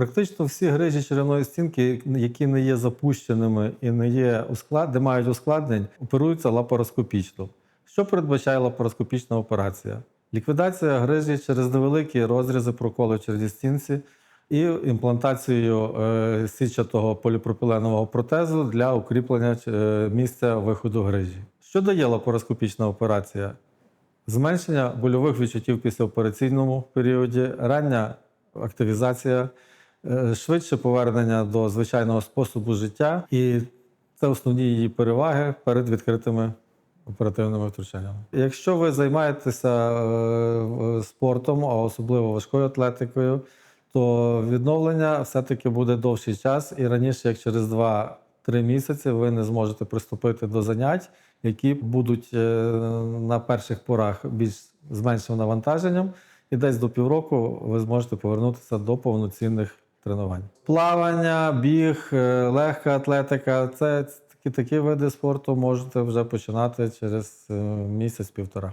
Практично всі грижі черевної стінки, які не є запущеними і не є усклад... де мають ускладнень, оперуються лапароскопічно. Що передбачає лапароскопічна операція? Ліквідація грижі через невеликі розрізи проколи в стінці і імплантацією е, сітчатого поліпропіленового протезу для укріплення е, місця виходу грижі. Що дає лапароскопічна операція? Зменшення больових відчуттів післяопераційному періоді, рання активізація, швидше повернення до звичайного способу життя, і це основні її переваги перед відкритими оперативними втручаннями. Якщо ви займаєтеся е, спортом, а особливо важкою атлетикою, то відновлення все-таки буде довший час, і раніше, як через 2-3 місяці, ви не зможете приступити до занять, які будуть е, на перших порах більш з меншим навантаженням, і десь до півроку ви зможете повернутися до повноцінних тренувань. Плавання, біг, е, легка атлетика це такі, такі види спорту можете вже починати через е, місяць-півтора.